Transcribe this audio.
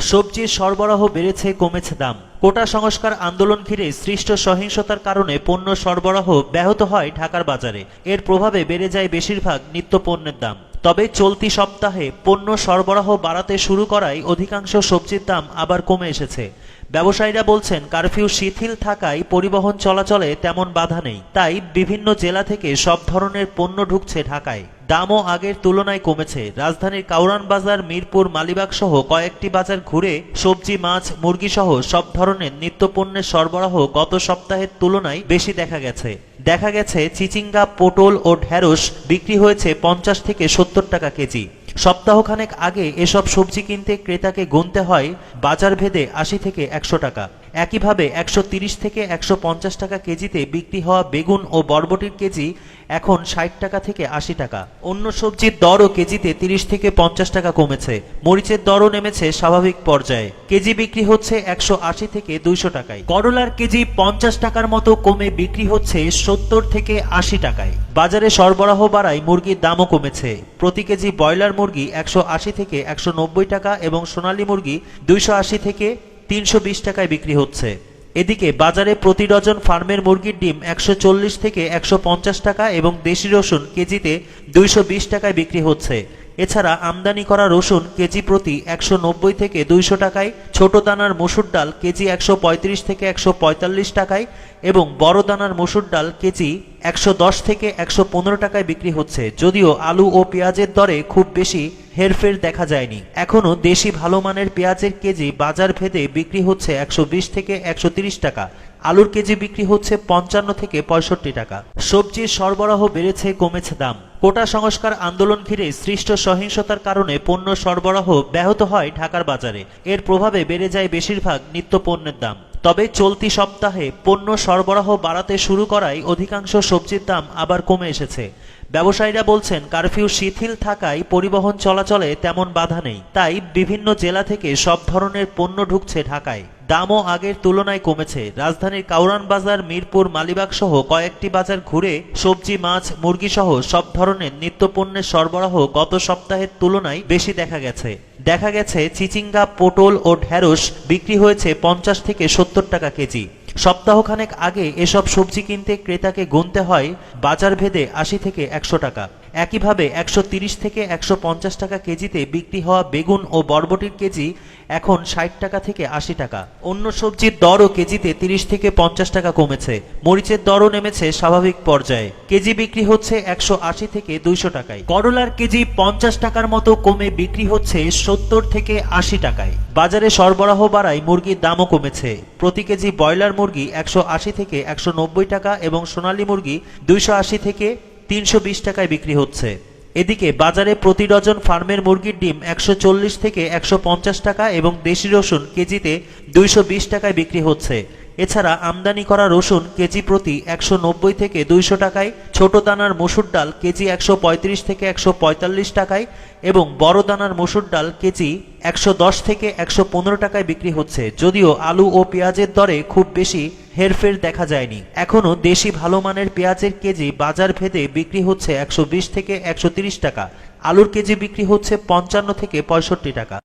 সবজির সরবরাহ বেড়েছে, কমেছে দাম। কোটা সংস্কার আন্দোলন ঘিরে সৃষ্ট সহিংসতার কারণে পণ্য সরবরাহ ব্যাহত হয় ঢাকার বাজারে। এর প্রভাবে বেড়ে যায় বেশিরভাগ নিত্য পণ্যের দাম। তবে চলতি সপ্তাহে পণ্য সরবরাহ বাড়াতে শুরু করায় অধিকাংশ সবজির দাম আবার কমে এসেছে। ব্যবসায়ীরা বলছেন, কারফিউ শিথিল থাকায় পরিবহন চলাচলে তেমন বাধা নেই। তাই বিভিন্ন জেলা থেকে সব ধরনের পণ্য ঢুকছে ঢাকায়। দামও আগের তুলনায় কমেছে। রাজধানীর কাউরান বাজার, মিরপুর, মালিবাগ সহ কয়েকটি বাজার ঘুরে সবজি, মাছ, মুরগি সহ সব ধরনের নিত্যপণ্যের সরবরাহ গত সপ্তাহের তুলনায় বেশি দেখা গেছে। দেখা গেছে চিচিঙ্গা, পটল ও ঢ্যাঁড়স বিক্রি হয়েছে পঞ্চাশ থেকে সত্তর টাকা কেজি। সপ্তাহখানেক আগে এসব সবজি কিনতে ক্রেতাকে গুনতে হয় বাজার ভেদে আশি থেকে একশো টাকা। একইভাবে একশো থেকে একশো পঞ্চাশ টাকা কেজিতে বিক্রি হওয়া বেগুন ও বরবটির কেজি এখন ষাট টাকা থেকে আশি টাকা। অন্য সবজির দরও কেজিতে তিরিশ থেকে পঞ্চাশ টাকা কমেছে। মরিচের দরও নেমেছে স্বাভাবিক পর্যায়ে। কেজি বিক্রি হচ্ছে একশো আশি থেকে দুইশো টাকায়। করলার কেজি পঞ্চাশ টাকার মতো কমে বিক্রি হচ্ছে সত্তর থেকে আশি টাকায়। বাজারে সরবরাহ বাড়ায় মুরগির দামও কমেছে। প্রতি কেজি ব্রয়লার মুরগি একশো আশি থেকে একশো নব্বই টাকা এবং সোনালী মুরগি দুইশো আশি থেকে তিনশো বিশ টাকায় বিক্রি হচ্ছে। এদিকে বাজারে প্রতি ডজন ফার্মের মুরগির ডিম একশো চল্লিশ থেকে একশো পঞ্চাশ টাকা এবং দেশি রসুন কেজিতে দুইশো বিশ টাকায় বিক্রি হচ্ছে। এছাড়া আমদানি করা রসুন কেজি প্রতি একশো নব্বই থেকে দুইশো টাকায়, ছোট দানার মসুর ডাল কেজি একশো পঁয়ত্রিশ থেকে একশো পঁয়তাল্লিশ টাকায় এবং বড় দানার মসুর ডাল কেজি একশো দশ থেকে একশো পনেরো টাকায় বিক্রি হচ্ছে। যদিও আলু ও পেঁয়াজের দরে খুব বেশি হেরফের দেখা যায়নি। এখনও দেশি ভালো মানের পেঁয়াজের কেজি বাজার ভেদে বিক্রি হচ্ছে একশো বিশ থেকে একশো টাকা। আলুর কেজি বিক্রি হচ্ছে পঞ্চান্ন থেকে পঁয়ষট্টি টাকা। সবজির সরবরাহ বেড়েছে, কমেছে দাম। কোটা সংস্কার আন্দোলন ঘিরে সৃষ্ট সহিংসতার কারণে পণ্য সরবরাহ ব্যাহত হয় ঢাকার বাজারে। এর প্রভাবে বেড়ে যায় বেশিরভাগ নিত্য পণ্যের দাম। তবে চলতি সপ্তাহে পণ্য সরবরাহ বাড়াতে শুরু করায় অধিকাংশ সবজির দাম আবার কমে এসেছে। ব্যবসায়ীরা বলছেন, কারফিউ শিথিল থাকায় পরিবহন চলাচলে তেমন বাধা নেই। তাই বিভিন্ন জেলা থেকে সব ধরনের পণ্য ঢুকছে ঢাকায়। দামও আগের তুলনায় কমেছে। রাজধানীর কাউরান বাজার, মিরপুর মালিবাগ সহ কয়েকটি বাজার ঘুরে সবজি, মাছ মুরগি সহ সব ধরনের নিত্যপণ্যের সরবরাহ গত সপ্তাহের তুলনায় বেশি দেখা গেছে। দেখা গেছে চিচিঙ্গা, পটল ও ঢ্যাঁড়স বিক্রি হয়েছে পঞ্চাশ থেকে সত্তর টাকা কেজি। সপ্তাহখানেক আগে এসব সবজি কিনতে ক্রেতাকে গুনতে হয় বাজার ভেদে আশি থেকে একশো টাকা। একইভাবে একশো থেকে একশো পঞ্চাশ টাকা কেজিতে বিক্রি হওয়া বেগুন ও বরবটির কেজি এখন ষাট টাকা থেকে আশি টাকা। অন্য সবজির দরও কেজিতে তিরিশ থেকে পঞ্চাশ টাকা কমেছে। মরিচের দরও নেমেছে স্বাভাবিক পর্যায়ে। কেজি বিক্রি হচ্ছে একশো আশি থেকে দুইশো টাকায়। করলার কেজি পঞ্চাশ টাকার মতো কমে বিক্রি হচ্ছে সত্তর থেকে আশি টাকায়। বাজারে সরবরাহ বাড়ায় মুরগির দামও কমেছে। প্রতি কেজি ব্রয়লার মুরগি একশো আশি থেকে একশো নব্বই টাকা এবং সোনালী মুরগি দুইশো আশি থেকে তিনশো বিশ টাকায় বিক্রি হচ্ছে। এদিকে বাজারে প্রতি ডজন ফার্মের মুরগির ডিম একশো চল্লিশ থেকে একশো পঞ্চাশ টাকা এবং দেশি রসুন কেজিতে দুইশো বিশ টাকায় বিক্রি হচ্ছে। এছাড়া আমদানি করা রসুন কেজি প্রতি একশো নব্বই থেকে দুইশো টাকায়, ছোট দানার মসুর ডাল কেজি একশো পঁয়ত্রিশ থেকে একশো পঁয়তাল্লিশ টাকায় এবং বড় দানার মসুর ডাল কেজি একশো দশ থেকে একশো পনেরো টাকায় বিক্রি হচ্ছে। যদিও আলু ও পেঁয়াজের দরে খুব বেশি হেরফের দেখা যায়নি। এখনও দেশি ভালো মানের পেঁয়াজের কেজি বাজার ভেদে বিক্রি হচ্ছে একশো বিশ থেকে একশো টাকা। আলুর কেজি বিক্রি হচ্ছে পঞ্চান্ন থেকে পঁয়ষট্টি টাকা।